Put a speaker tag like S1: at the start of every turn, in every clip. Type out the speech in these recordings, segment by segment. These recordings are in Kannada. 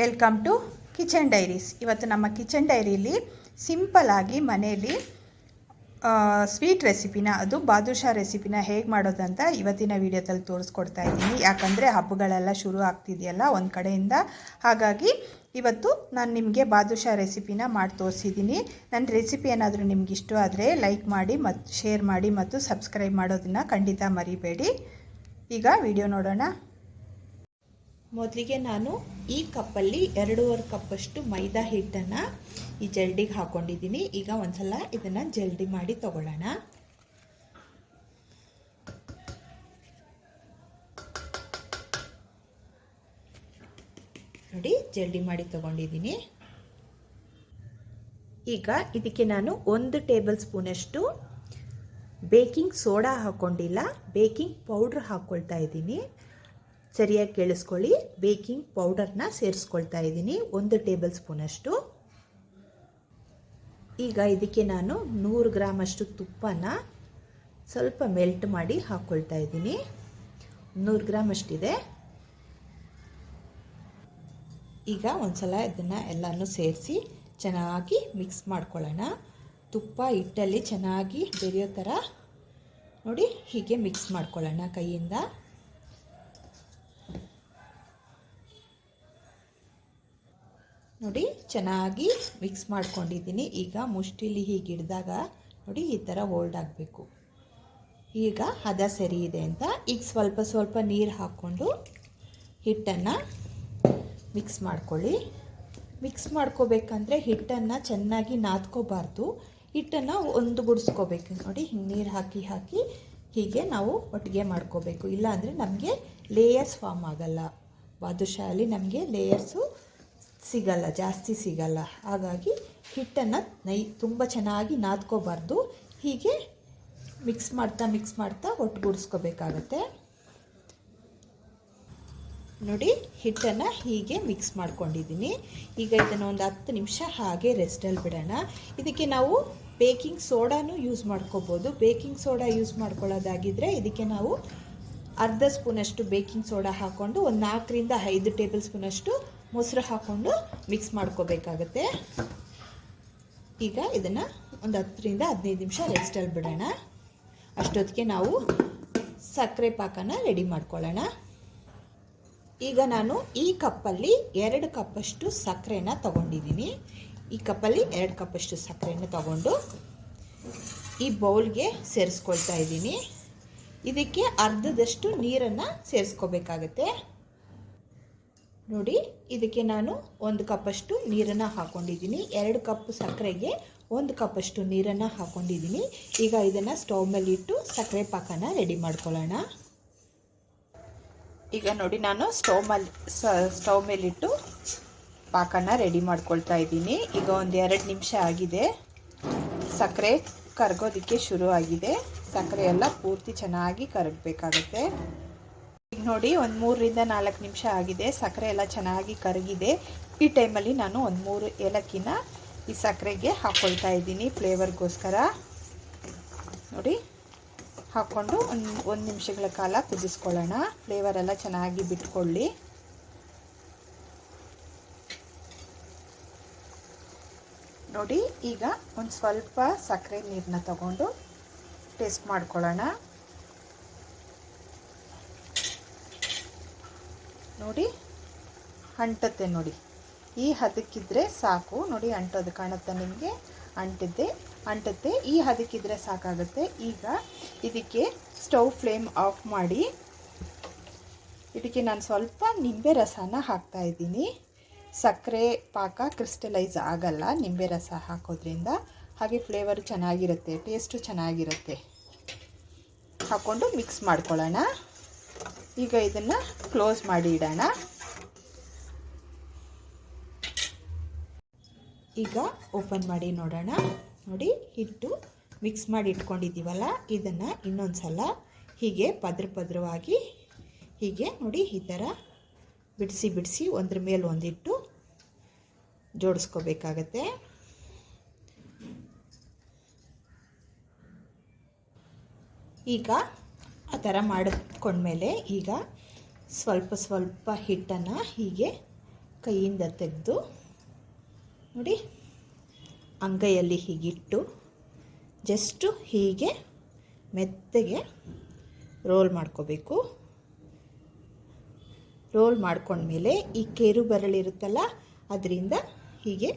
S1: ವೆಲ್ಕಮ್ ಟು ಕಿಚನ್ ಡೈರೀಸ್ ಇವತ್ತು ನಮ್ಮ ಕಿಚನ್ ಡೈರಿಲಿ ಸಿಂಪಲಾಗಿ ಮನೆಯಲ್ಲಿ ಸ್ವೀಟ್ ರೆಸಿಪಿನ ಅದು ಬಾದುಷಾ ರೆಸಿಪಿನ ಹೇಗೆ ಮಾಡೋದಂತ ಇವತ್ತಿನ ವಿಡಿಯೋದಲ್ಲಿ ತೋರಿಸ್ಕೊಡ್ತಾ ಇದ್ದೀನಿ. ಯಾಕಂದರೆ ಹಬ್ಬಗಳೆಲ್ಲ ಶುರು ಆಗ್ತಿದೆಯಲ್ಲ ಒಂದು ಕಡೆಯಿಂದ. ಹಾಗಾಗಿ ಇವತ್ತು ನಾನು ನಿಮಗೆ ಬಾದುಷಾ ರೆಸಿಪಿನ ಮಾಡಿ ತೋರಿಸಿದ್ದೀನಿ. ನನ್ನ ರೆಸಿಪಿ ಏನಾದರೂ ನಿಮ್ಗೆ ಇಷ್ಟ ಆದರೆ ಲೈಕ್ ಮಾಡಿ ಮತ್ತು ಶೇರ್ ಮಾಡಿ ಮತ್ತು ಸಬ್ಸ್ಕ್ರೈಬ್ ಮಾಡೋದನ್ನು ಖಂಡಿತ ಮರಿಬೇಡಿ. ಈಗ ವಿಡಿಯೋ ನೋಡೋಣ. ಮೊದಲಿಗೆ ನಾನು ಈ ಕಪ್ಪಲ್ಲಿ ಎರಡೂವರೆ ಕಪ್ಪಷ್ಟು ಮೈದಾ ಹಿಟ್ಟನ್ನು ಈ ಜಲ್ಡಿಗೆ ಹಾಕ್ಕೊಂಡಿದ್ದೀನಿ ಈಗ ಒಂದ್ಸಲ ಇದನ್ನು ಜಲ್ಡಿ ಮಾಡಿ ತಗೊಳ್ಳೋಣ. ನೋಡಿ, ಜಲ್ಡಿ ಮಾಡಿ ತಗೊಂಡಿದ್ದೀನಿ. ಈಗ ಇದಕ್ಕೆ ನಾನು ಒಂದು ಟೇಬಲ್ ಸ್ಪೂನಷ್ಟು ಬೇಕಿಂಗ್ ಸೋಡಾ ಹಾಕ್ಕೊಂಡಿಲ್ಲ ಬೇಕಿಂಗ್ ಪೌಡ್ರ್ ಹಾಕ್ಕೊಳ್ತಾ ಇದ್ದೀನಿ. ಸರಿಯಾಗಿ ಕೇಳಿಸ್ಕೊಳ್ಳಿ. ಬೇಕಿಂಗ್ ಪೌಡರ್ನ ಸೇರಿಸ್ಕೊಳ್ತಾ ಇದ್ದೀನಿ. ಒಂದು ಟೇಬಲ್ ಸ್ಪೂನಷ್ಟು. ಈಗ ಇದಕ್ಕೆ ನಾನು ನೂರು ಗ್ರಾಮಷ್ಟು ತುಪ್ಪನ ಸ್ವಲ್ಪ ಮೆಲ್ಟ್ ಮಾಡಿ ಹಾಕ್ಕೊಳ್ತಾ ಇದ್ದೀನಿ. ನೂರು ಗ್ರಾಮ್ ಅಷ್ಟಿದೆ ಈಗ ಒಂದ್ಸಲ ಇದನ್ನು ಎಲ್ಲನೂ ಸೇರಿಸಿ ಚೆನ್ನಾಗಿ ಮಿಕ್ಸ್ ಮಾಡ್ಕೊಳ್ಳೋಣ. ತುಪ್ಪ ಹಿಟ್ಟಲ್ಲಿ ಚೆನ್ನಾಗಿ ಬೆರೆಯೋ ಥರ ನೋಡಿ ಹೀಗೆ ಮಿಕ್ಸ್ ಮಾಡ್ಕೊಳ್ಳೋಣ ಕೈಯಿಂದ. ನೋಡಿ, ಚೆನ್ನಾಗಿ ಮಿಕ್ಸ್ ಮಾಡ್ಕೊಂಡಿದ್ದೀನಿ. ಈಗ ಮುಷ್ಟಿಲಿ ಹೀಗೆ ಹಿಡಿದಾಗ ನೋಡಿ, ಈ ಥರ ಹೋಲ್ಡ್ ಆಗಬೇಕು. ಈಗ ಹದ ಸರಿ ಇದೆ ಅಂತ ಈಗ ಸ್ವಲ್ಪ ಸ್ವಲ್ಪ ನೀರು ಹಾಕ್ಕೊಂಡು ಹಿಟ್ಟನ್ನು ಮಿಕ್ಸ್ ಮಾಡ್ಕೊಳ್ಳಿ. ಮಿಕ್ಸ್ ಮಾಡ್ಕೋಬೇಕಂದ್ರೆ ಹಿಟ್ಟನ್ನು ಚೆನ್ನಾಗಿ ನಾದ್ಕೋಬಾರ್ದು. ಹಿಟ್ಟನ್ನು ಒಂದು ಗುಡಿಸ್ಕೋಬೇಕು. ನೋಡಿ, ಹಿಂಗೆ ನೀರು ಹಾಕಿ ಹಾಕಿ ಹೀಗೆ ನಾವು ಒಟ್ಟಿಗೆ ಮಾಡ್ಕೋಬೇಕು. ಇಲ್ಲಾಂದರೆ ನಮಗೆ ಲೇಯರ್ಸ್ ಫಾರ್ಮ್ ಆಗಲ್ಲ. ಬಾದುಷಾಲಿ ನಮಗೆ ಲೇಯರ್ಸು ಸಿಗಲ್ಲ, ಜಾಸ್ತಿ ಸಿಗಲ್ಲ. ಹಾಗಾಗಿ ಹಿಟ್ಟನ್ನು ನೈ, ತುಂಬ ಚೆನ್ನಾಗಿ ನಾದ್ಕೋಬಾರ್ದು. ಹೀಗೆ ಮಿಕ್ಸ್ ಮಾಡ್ತಾ ಮಿಕ್ಸ್ ಮಾಡ್ತಾ ಒಟ್ಟುಗೂಡಿಸ್ಕೋಬೇಕಾಗತ್ತೆ. ನೋಡಿ, ಹಿಟ್ಟನ್ನು ಹೀಗೆ ಮಿಕ್ಸ್ ಮಾಡ್ಕೊಂಡಿದ್ದೀನಿ. ಈಗ ಇದನ್ನು ಒಂದು ಹತ್ತು ನಿಮಿಷ ಹಾಗೆ ರೆಸ್ಟಲ್ಲಿ ಬಿಡೋಣ. ಇದಕ್ಕೆ ನಾವು ಬೇಕಿಂಗ್ ಸೋಡಾನು ಯೂಸ್ ಮಾಡ್ಕೋಬೋದು. ಬೇಕಿಂಗ್ ಸೋಡಾ ಯೂಸ್ ಮಾಡ್ಕೊಳ್ಳೋದಾಗಿದ್ದರೆ ಇದಕ್ಕೆ ನಾವು ಅರ್ಧ ಸ್ಪೂನಷ್ಟು ಬೇಕಿಂಗ್ ಸೋಡಾ ಹಾಕ್ಕೊಂಡು ಒಂದು ನಾಲ್ಕರಿಂದ ಐದು ಟೇಬಲ್ ಸ್ಪೂನಷ್ಟು ಮೊಸರು ಹಾಕ್ಕೊಂಡು ಮಿಕ್ಸ್ ಮಾಡ್ಕೋಬೇಕಾಗತ್ತೆ. ಈಗ ಇದನ್ನು ಒಂದು ಹತ್ತರಿಂದ ಹದಿನೈದು ನಿಮಿಷ ರೆಸ್ಟಲ್ಲಿ ಬಿಡೋಣ. ಅಷ್ಟೊತ್ತಿಗೆ ನಾವು ಸಕ್ಕರೆ ಪಾಕನ ರೆಡಿ ಮಾಡ್ಕೊಳ್ಳೋಣ. ಈಗ ನಾನು ಈ ಕಪ್ಪಲ್ಲಿ ಎರಡು ಕಪ್ಪಷ್ಟು ಸಕ್ಕರೆನ ತಗೊಂಡಿದ್ದೀನಿ. ಈ ಕಪ್ಪಲ್ಲಿ ಎರಡು ಕಪ್ಪಷ್ಟು ಸಕ್ಕರೆನ ತಗೊಂಡು ಈ ಬೌಲ್ಗೆ ಸೇರಿಸ್ಕೊಳ್ತಾ ಇದ್ದೀನಿ. ಇದಕ್ಕೆ ಅರ್ಧದಷ್ಟು ನೀರನ್ನು ಸೇರಿಸ್ಕೋಬೇಕಾಗತ್ತೆ. ನೋಡಿ, ಇದಕ್ಕೆ ನಾನು ಒಂದು ಕಪ್ಪಷ್ಟು ನೀರನ್ನು ಹಾಕ್ಕೊಂಡಿದ್ದೀನಿ ಎರಡು ಕಪ್ ಸಕ್ಕರೆಗೆ ಒಂದು ಕಪ್ಪಷ್ಟು ನೀರನ್ನು ಹಾಕ್ಕೊಂಡಿದ್ದೀನಿ ಈಗ ಇದನ್ನು ಸ್ಟವ್ ಮೇಲೆ ಇಟ್ಟು ಸಕ್ಕರೆ ಪಾಕನ ರೆಡಿ ಮಾಡ್ಕೊಳ್ಳೋಣ. ಈಗ ನೋಡಿ, ನಾನು ಸ್ಟವ್ ಮೇಲೆ ಸ್ಟವ್ ಮೇಲಿಟ್ಟು ಪಾಕನ ರೆಡಿ ಮಾಡ್ಕೊಳ್ತಾ ಇದ್ದೀನಿ. ಈಗ ಒಂದು ಎರಡು ನಿಮಿಷ ಆಗಿದೆ. ಸಕ್ಕರೆ ಕರಗೋದಕ್ಕೆ ಶುರು ಆಗಿದೆ ಸಕ್ಕರೆ ಎಲ್ಲ ಪೂರ್ತಿ ಚೆನ್ನಾಗಿ ಕರಗಬೇಕಾಗತ್ತೆ. ಈಗ ನೋಡಿ, ಒಂದು ಮೂರರಿಂದ ನಾಲ್ಕು ನಿಮಿಷ ಆಗಿದೆ. ಸಕ್ಕರೆ ಎಲ್ಲ ಚೆನ್ನಾಗಿ ಕರಗಿದೆ. ಈ ಟೈಮಲ್ಲಿ ನಾನು ಒಂದು ಮೂರು ಏಲಕ್ಕಿನ ಈ ಸಕ್ಕರೆಗೆ ಹಾಕ್ಕೊಳ್ತಾ ಇದ್ದೀನಿ ಫ್ಲೇವರ್ಗೋಸ್ಕರ. ನೋಡಿ, ಹಾಕ್ಕೊಂಡು ಒಂದು ಒಂದು ನಿಮಿಷಗಳ ಕಾಲ ಕುದಿಸ್ಕೊಳ್ಳೋಣ. ಫ್ಲೇವರ್ ಎಲ್ಲ ಚೆನ್ನಾಗಿ ಬಿಟ್ಕೊಳ್ಳಿ. ನೋಡಿ, ಈಗ ಒಂದು ಸ್ವಲ್ಪ ಸಕ್ಕರೆ ನೀರನ್ನ ತಗೊಂಡು ಟೇಸ್ಟ್ ಮಾಡ್ಕೊಳ್ಳೋಣ. ನೋಡಿ, ಅಂಟತ್ತೆ ನೋಡಿ. ಈ ಹದಕ್ಕಿದ್ರೆ ಸಾಕು. ನೋಡಿ ಅಂಟೋದು ಕಾಣುತ್ತೆ ನಿಮಗೆ? ಅಂಟಿದ್ದೆ, ಅಂಟುತ್ತೆ. ಈ ಹದಕ್ಕಿದ್ರೆ ಸಾಕಾಗುತ್ತೆ. ಈಗ ಇದಕ್ಕೆ ಸ್ಟವ್ ಫ್ಲೇಮ್ ಆಫ್ ಮಾಡಿ, ಇದಕ್ಕೆ ನಾನು ಸ್ವಲ್ಪ ನಿಂಬೆ ರಸನ ಹಾಕ್ತಾ ಇದ್ದೀನಿ. ಸಕ್ಕರೆ ಪಾಕ ಕ್ರಿಸ್ಟಲೈಸ್ ಆಗಲ್ಲ ನಿಂಬೆ ರಸ ಹಾಕೋದ್ರಿಂದ. ಹಾಗೆ ಫ್ಲೇವರ್ ಚೆನ್ನಾಗಿರುತ್ತೆ, ಟೇಸ್ಟು ಚೆನ್ನಾಗಿರುತ್ತೆ. ಹಾಕ್ಕೊಂಡು ಮಿಕ್ಸ್ ಮಾಡ್ಕೊಳ್ಳೋಣ. ಈಗ ಇದನ್ನು ಕ್ಲೋಸ್ ಮಾಡಿ ಇಡೋಣ. ಈಗ ಓಪನ್ ಮಾಡಿ ನೋಡೋಣ. ನೋಡಿ, ಹಿಟ್ಟು ಮಿಕ್ಸ್ ಮಾಡಿ ಇಟ್ಕೊಂಡಿದ್ದೀವಲ್ಲ, ಇದನ್ನು ಇನ್ನೊಂದು ಸಲ ಹೀಗೆ ಪದ್ರ ಪದ್ರವಾಗಿ ಹೀಗೆ ನೋಡಿ, ಈ ಥರ ಬಿಡಿಸಿ ಬಿಡಿಸಿ ಒಂದ್ರ ಮೇಲೆ ಒಂದಿಟ್ಟು ಜೋಡಿಸ್ಕೋಬೇಕಾಗತ್ತೆ. ಈಗ ಆ ಥರ ಮಾಡಿಕೊಂಡ್ಮೇಲೆ ಈಗ ಸ್ವಲ್ಪ ಸ್ವಲ್ಪ ಹಿಟ್ಟನ್ನು ಹೀಗೆ ಕೈಯಿಂದ ತೆಗೆದು ನೋಡಿ ಅಂಗೈಯಲ್ಲಿ ಹೀಗಿಟ್ಟು ಜಸ್ಟು ಹೀಗೆ ಮೆತ್ತಗೆ ರೋಲ್ ಮಾಡ್ಕೋಬೇಕು. ರೋಲ್ ಮಾಡ್ಕೊಂಡ್ಮೇಲೆ ಈ ಕೇರು ಬರಳಿರುತ್ತಲ್ಲ ಅದರಿಂದ ಹೀಗೆ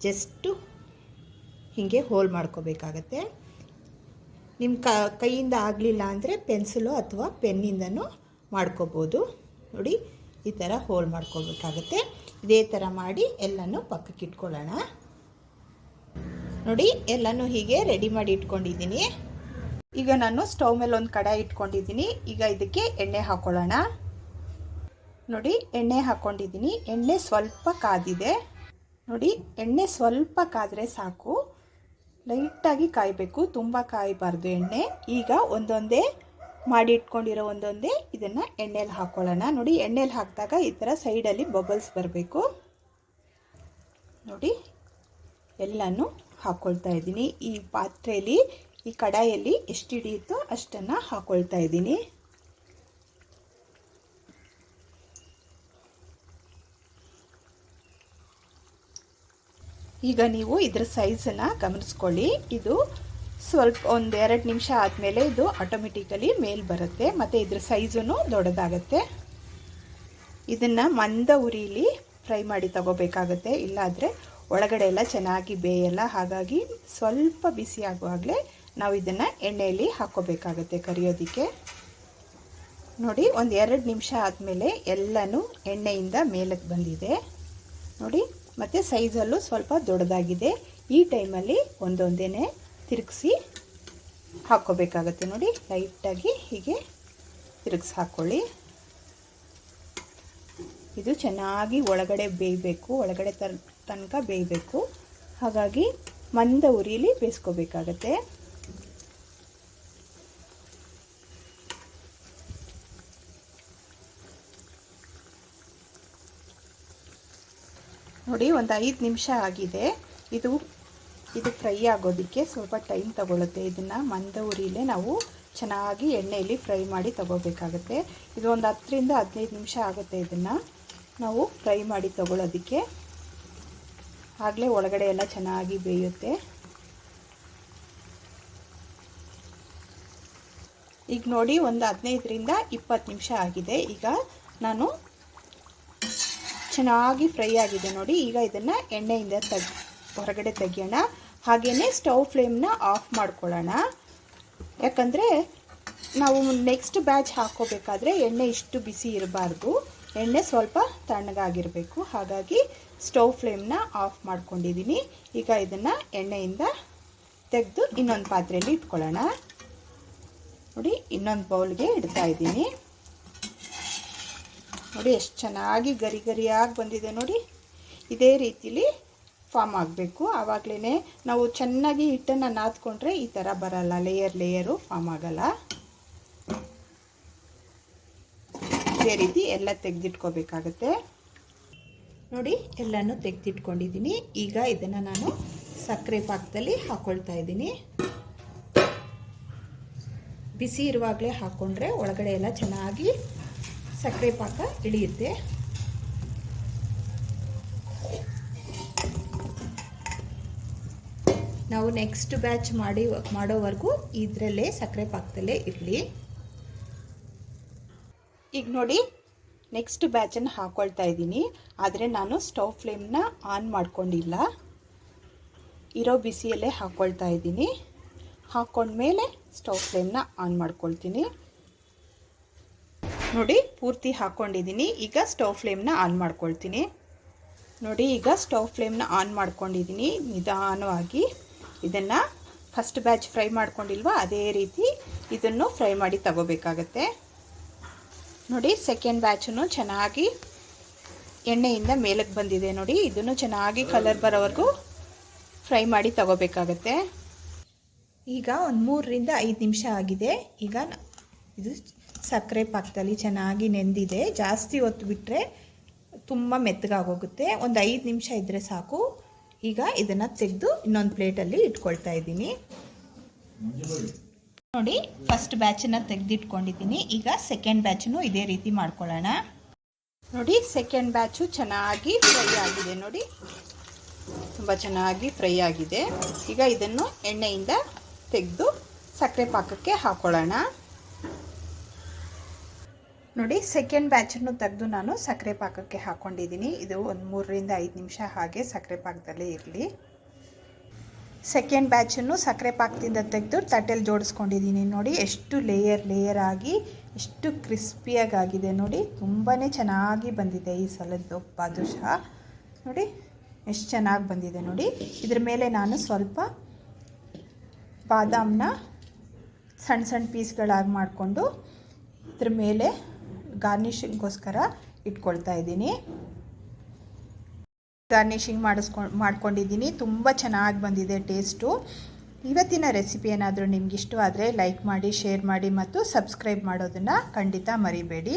S1: ಜಸ್ಟು ಹೀಗೆ ಹೋಲ್ ಮಾಡ್ಕೋಬೇಕಾಗತ್ತೆ. ನಿಮ್ಮ ಕ, ಕೈಯಿಂದ ಆಗಲಿಲ್ಲ ಅಂದರೆ ಪೆನ್ಸಿಲು ಅಥವಾ ಪೆನ್ನಿಂದನೂ ಮಾಡ್ಕೋಬೋದು. ನೋಡಿ, ಈ ಥರ ಹೋಲ್ ಮಾಡ್ಕೋಬೇಕಾಗತ್ತೆ. ಇದೇ ಥರ ಮಾಡಿ ಎಲ್ಲನೂ ಪಕ್ಕಕ್ಕೆ ಇಟ್ಕೊಳ್ಳೋಣ. ನೋಡಿ, ಎಲ್ಲನೂ ಹೀಗೆ ರೆಡಿ ಮಾಡಿ ಇಟ್ಕೊಂಡಿದ್ದೀನಿ. ಈಗ ನಾನು ಸ್ಟವ್ ಮೇಲೆ ಒಂದು ಕಡಾಯಿ ಇಟ್ಕೊಂಡಿದ್ದೀನಿ. ಈಗ ಇದಕ್ಕೆ ಎಣ್ಣೆ ಹಾಕ್ಕೊಳ್ಳೋಣ ನೋಡಿ, ಎಣ್ಣೆ ಹಾಕ್ಕೊಂಡಿದ್ದೀನಿ ಎಣ್ಣೆ ಸ್ವಲ್ಪ ಕಾದಿದೆ. ನೋಡಿ, ಎಣ್ಣೆ ಸ್ವಲ್ಪ ಕಾದರೆ ಸಾಕು. ಲೈಟಾಗಿ ಕಾಯಬೇಕು. ತುಂಬ ಕಾಯಬಾರ್ದು ಎಣ್ಣೆ. ಈಗ ಒಂದೊಂದೇ ಮಾಡಿ ಇಟ್ಕೊಂಡಿರೋ ಒಂದೊಂದೇ ಇದನ್ನು ಎಣ್ಣೆಲಿ ಹಾಕ್ಕೊಳ್ಳೋಣ ನೋಡಿ, ಎಣ್ಣೆಲಿ ಹಾಕಿದಾಗ ಈ ಥರ ಸೈಡಲ್ಲಿ ಬಬಲ್ಸ್ ಬರಬೇಕು. ನೋಡಿ, ಎಲ್ಲನೂ ಹಾಕ್ಕೊಳ್ತಾ ಇದ್ದೀನಿ. ಈ ಪಾತ್ರೆಯಲ್ಲಿ ಈ ಕಡಾಯಲ್ಲಿ ಎಷ್ಟು ಹಿಡಿಯುತ್ತೋ ಅಷ್ಟನ್ನು ಹಾಕ್ಕೊಳ್ತಾ ಇದ್ದೀನಿ. ಈಗ ನೀವು ಇದರ ಸೈಜನ್ನು ಗಮನಿಸ್ಕೊಳ್ಳಿ. ಇದು ಸ್ವಲ್ಪ ಒಂದು ಎರಡು ನಿಮಿಷ ಆದಮೇಲೆ ಇದು ಆಟೋಮೆಟಿಕಲಿ ಮೇಲ್ ಬರುತ್ತೆ. ಮತ್ತು ಇದ್ರ ಸೈಜೂ ದೊಡ್ಡದಾಗತ್ತೆ. ಇದನ್ನು ಮಂದ ಉರಿಲಿ ಫ್ರೈ ಮಾಡಿ ತಗೋಬೇಕಾಗತ್ತೆ. ಇಲ್ಲಾದರೆ ಒಳಗಡೆ ಎಲ್ಲ ಚೆನ್ನಾಗಿ ಬೇಯಲ್ಲ. ಹಾಗಾಗಿ ಸ್ವಲ್ಪ ಬಿಸಿ ಆಗುವಾಗಲೇ ನಾವು ಇದನ್ನು ಎಣ್ಣೆಯಲ್ಲಿ ಹಾಕ್ಕೋಬೇಕಾಗತ್ತೆ ಕರಿಯೋದಕ್ಕೆ. ನೋಡಿ, ಒಂದು ಎರಡು ನಿಮಿಷ ಆದಮೇಲೆ ಎಲ್ಲನೂ ಎಣ್ಣೆಯಿಂದ ಮೇಲಕ್ಕೆ ಬಂದಿದೆ. ನೋಡಿ ಮತ್ತು ಸೈಜಲ್ಲೂ ಸ್ವಲ್ಪ ದೊಡ್ಡದಾಗಿದೆ. ಈ ಟೈಮಲ್ಲಿ ಒಂದೊಂದೇ ತಿರುಗಿಸಿ ಹಾಕ್ಕೋಬೇಕಾಗತ್ತೆ ನೋಡಿ. ಲೈಟಾಗಿ ಹೀಗೆ ತಿರುಗಿಸಿ ಹಾಕ್ಕೊಳ್ಳಿ. ಇದು ಚೆನ್ನಾಗಿ ಒಳಗಡೆ ಬೇಯಬೇಕು. ಒಳಗಡೆ ತನಕ ಬೇಯಬೇಕು. ಹಾಗಾಗಿ ಮಂದ ಉರಿಲಿ ಬೇಯಿಸ್ಕೋಬೇಕಾಗತ್ತೆ. ನೋಡಿ, ಒಂದು ಐದು ನಿಮಿಷ ಆಗಿದೆ. ಇದು ಇದು ಫ್ರೈ ಆಗೋದಕ್ಕೆ ಸ್ವಲ್ಪ ಟೈಮ್ ತಗೊಳ್ಳುತ್ತೆ ಇದನ್ನು ಮಂದ ಉರಿಲೇ ನಾವು ಚೆನ್ನಾಗಿ ಎಣ್ಣೆಯಲ್ಲಿ ಫ್ರೈ ಮಾಡಿ ತಗೋಬೇಕಾಗತ್ತೆ. ಇದು ಒಂದು ಹತ್ತರಿಂದ ಹದಿನೈದು ನಿಮಿಷ ಆಗುತ್ತೆ ಇದನ್ನು. ನಾವು ಫ್ರೈ ಮಾಡಿ ತಗೊಳ್ಳೋದಕ್ಕೆ ಆಗಲೇ ಒಳಗಡೆ ಎಲ್ಲ ಚೆನ್ನಾಗಿ ಬೇಯುತ್ತೆ. ಈಗ ನೋಡಿ, ಒಂದು ಹದಿನೈದರಿಂದ ಇಪ್ಪತ್ತು ನಿಮಿಷ ಆಗಿದೆ. ಈಗ ನಾನು ಚೆನ್ನಾಗಿ ಫ್ರೈ ಆಗಿದೆ ನೋಡಿ. ಈಗ ಇದನ್ನು ಎಣ್ಣೆಯಿಂದ ತೆಗ್, ಹೊರಗಡೆ ತೆಗಿಯೋಣ. ಹಾಗೆಯೇ ಸ್ಟವ್ ಫ್ಲೇಮ್ನ ಆಫ್ ಮಾಡ್ಕೊಳ್ಳೋಣ. ಯಾಕಂದರೆ ನಾವು ನೆಕ್ಸ್ಟ್ ಬ್ಯಾಚ್ ಹಾಕೋಬೇಕಾದ್ರೆ ಎಣ್ಣೆ ಇಷ್ಟು ಬಿಸಿ ಇರಬಾರ್ದು. ಎಣ್ಣೆ ಸ್ವಲ್ಪ ತಣ್ಣಗಾಗಿರಬೇಕು. ಹಾಗಾಗಿ ಸ್ಟವ್ ಫ್ಲೇಮ್ನ ಆಫ್ ಮಾಡ್ಕೊಂಡಿದ್ದೀನಿ. ಈಗ ಇದನ್ನು ಎಣ್ಣೆಯಿಂದ ತೆಗೆದು ಇನ್ನೊಂದು ಪಾತ್ರೆಯಲ್ಲಿ ಇಟ್ಕೊಳ್ಳೋಣ. ನೋಡಿ, ಇನ್ನೊಂದು ಬೌಲ್ಗೆ ಇಡ್ತಾ ಇದ್ದೀನಿ. ನೋಡಿ, ಎಷ್ಟು ಚೆನ್ನಾಗಿ ಗರಿ ಗರಿಯಾಗಿ ಬಂದಿದೆ ನೋಡಿ. ಇದೇ ರೀತಿಲಿ ಫಾರ್ಮ್ ಆಗಬೇಕು. ಆವಾಗಲೇ ನಾವು ಚೆನ್ನಾಗಿ ಹಿಟ್ಟನ್ನು ನಾದ್ಕೊಂಡ್ರೆ ಈ ಥರ ಬರಲ್ಲ. ಲೇಯರ್ ಲೇಯರು ಫಾರ್ಮ್ ಆಗಲ್ಲ. ಇದೇ ರೀತಿ ಎಲ್ಲ ತೆಗೆದಿಟ್ಕೋಬೇಕಾಗತ್ತೆ. ನೋಡಿ, ಎಲ್ಲನೂ ತೆಗೆದಿಟ್ಕೊಂಡಿದ್ದೀನಿ ಈಗ ಇದನ್ನು ನಾನು ಸಕ್ಕರೆ ಪಾಕದಲ್ಲಿ ಹಾಕ್ಕೊಳ್ತಾ ಇದ್ದೀನಿ. ಬಿಸಿ ಇರುವಾಗಲೇ ಹಾಕ್ಕೊಂಡ್ರೆ ಒಳಗಡೆ ಎಲ್ಲ ಚೆನ್ನಾಗಿ ಸಕ್ಕರೆ ಪಾಕ ಇಳಿಯುತ್ತೆ ನಾವು ನೆಕ್ಸ್ಟ್ ಬ್ಯಾಚ್ ಮಾಡಿ, ಮಾಡೋವರೆಗೂ ಇದರಲ್ಲೇ ಸಕ್ಕರೆ ಪಾಕದಲ್ಲೇ ಇರಲಿ ಈಗ ನೋಡಿ ನೆಕ್ಸ್ಟ್ ಬ್ಯಾಚನ್ನು ಹಾಕ್ಕೊಳ್ತಾ ಇದ್ದೀನಿ. ಆದರೆ ನಾನು ಸ್ಟವ್ ಫ್ಲೇಮ್ನ ಆನ್ ಮಾಡ್ಕೊಂಡಿಲ್ಲ. ಇರೋ ಬಿಸಿಯಲ್ಲೇ ಹಾಕ್ಕೊಳ್ತಾ ಇದ್ದೀನಿ. ಹಾಕ್ಕೊಂಡ್ಮೇಲೆ ಸ್ಟವ್ ಫ್ಲೇಮ್ನ ಆನ್ ಮಾಡ್ಕೊಳ್ತೀನಿ. ನೋಡಿ, ಪೂರ್ತಿ ಹಾಕ್ಕೊಂಡಿದ್ದೀನಿ ಈಗ ಸ್ಟವ್ ಫ್ಲೇಮ್ನ ಆನ್ ಮಾಡ್ಕೊಳ್ತೀನಿ. ನೋಡಿ, ಈಗ ಸ್ಟವ್ ಫ್ಲೇಮ್ನ ಆನ್ ಮಾಡ್ಕೊಂಡಿದ್ದೀನಿ ನಿಧಾನವಾಗಿ. ಇದನ್ನು ಫಸ್ಟ್ ಬ್ಯಾಚ್ ಫ್ರೈ ಮಾಡ್ಕೊಂಡಿಲ್ವ? ಅದೇ ರೀತಿ ಇದನ್ನು ಫ್ರೈ ಮಾಡಿ ತಗೋಬೇಕಾಗತ್ತೆ. ನೋಡಿ ಸೆಕೆಂಡ್ ಬ್ಯಾಚನ್ನು ಚೆನ್ನಾಗಿ ಎಣ್ಣೆಯಿಂದ ಮೇಲಕ್ಕೆ ಬಂದಿದೆ ನೋಡಿ. ಇದನ್ನು ಚೆನ್ನಾಗಿ ಕಲರ್ ಬರೋವರೆಗೂ ಫ್ರೈ ಮಾಡಿ ತಗೋಬೇಕಾಗತ್ತೆ. ಈಗ ಒಂದು ಮೂರರಿಂದ ಐದು ನಿಮಿಷ ಆಗಿದೆ. ಈಗ ಇದು ಸಕ್ಕರೆ ಪಾಕದಲ್ಲಿ ಚೆನ್ನಾಗಿ ನೆಂದಿದೆ. ಜಾಸ್ತಿ ಹೊತ್ತು ಬಿಟ್ಟರೆ ತುಂಬ ಮೆತ್ತಗಾಗೋಗುತ್ತೆ. ಒಂದು ಐದು ನಿಮಿಷ ಇದ್ದರೆ ಸಾಕು. ಈಗ ಇದನ್ನು ತೆಗೆದು ಇನ್ನೊಂದು ಪ್ಲೇಟಲ್ಲಿ ಇಟ್ಕೊಳ್ತಾ ಇದ್ದೀನಿ. ನೋಡಿ ಫಸ್ಟ್ ಬ್ಯಾಚನ್ನು ತೆಗೆದಿಟ್ಕೊಂಡಿದ್ದೀನಿ. ಈಗ ಸೆಕೆಂಡ್ ಬ್ಯಾಚನ್ನು ಇದೇ ರೀತಿ ಮಾಡ್ಕೊಳ್ಳೋಣ. ನೋಡಿ ಸೆಕೆಂಡ್ ಬ್ಯಾಚು ಚೆನ್ನಾಗಿ ಫ್ರೈ ಆಗಿದೆ. ನೋಡಿ, ತುಂಬ ಚೆನ್ನಾಗಿ ಫ್ರೈ ಆಗಿದೆ. ಈಗ ಇದನ್ನು ಎಣ್ಣೆಯಿಂದ ತೆಗೆದು ಸಕ್ಕರೆ ಪಾಕಕ್ಕೆ ಹಾಕೊಳ್ಳೋಣ. ನೋಡಿ ಸೆಕೆಂಡ್ ಬ್ಯಾಚನ್ನು ತೆಗೆದು ನಾನು ಸಕ್ಕರೆ ಪಾಕಕ್ಕೆ ಹಾಕ್ಕೊಂಡಿದ್ದೀನಿ ಇದು ಒಂದು ಮೂರರಿಂದ ಐದು ನಿಮಿಷ ಹಾಗೆ ಸಕ್ಕರೆ ಪಾಕದಲ್ಲೇ ಇರಲಿ. ಸೆಕೆಂಡ್ ಬ್ಯಾಚನ್ನು ಸಕ್ಕರೆ ಪಾಕದಿಂದ ತೆಗೆದು ತಟ್ಟೆಲಿ ಜೋಡಿಸ್ಕೊಂಡಿದ್ದೀನಿ. ನೋಡಿ, ಎಷ್ಟು ಲೇಯರ್ ಲೇಯರ್ ಆಗಿ, ಎಷ್ಟು ಕ್ರಿಸ್ಪಿಯಾಗಾಗಿದೆ. ನೋಡಿ ತುಂಬಾ ಚೆನ್ನಾಗಿ ಬಂದಿದೆ ಈ ಸಲದ್ದು ಬಾದುಷಾ ನೋಡಿ, ಎಷ್ಟು ಚೆನ್ನಾಗಿ ಬಂದಿದೆ ನೋಡಿ. ಇದ್ರ ಮೇಲೆ ನಾನು ಸ್ವಲ್ಪ ಬಾದಾಮನ್ನ ಸಣ್ಣ ಸಣ್ಣ ಪೀಸ್ಗಳಾಗಿ ಮಾಡಿಕೊಂಡು ಇದ್ರ ಮೇಲೆ ಗಾರ್ನಿಷಿಂಗೋಸ್ಕರ ಇಟ್ಕೊಳ್ತಾ ಇದ್ದೀನಿ. ಗಾರ್ನಿಷಿಂಗ್ ಮಾಡಿಸ್ಕೊಂಡು ಮಾಡ್ಕೊಂಡಿದ್ದೀನಿ. ತುಂಬ ಚೆನ್ನಾಗಿ ಬಂದಿದೆ ಟೇಸ್ಟು. ಇವತ್ತಿನ ರೆಸಿಪಿ ಏನಾದರೂ ನಿಮ್ಗೆ ಇಷ್ಟವಾದರೆ ಲೈಕ್ ಮಾಡಿ, ಶೇರ್ ಮಾಡಿ ಮತ್ತು ಸಬ್ಸ್ಕ್ರೈಬ್ ಮಾಡೋದನ್ನು ಖಂಡಿತ ಮರಿಬೇಡಿ.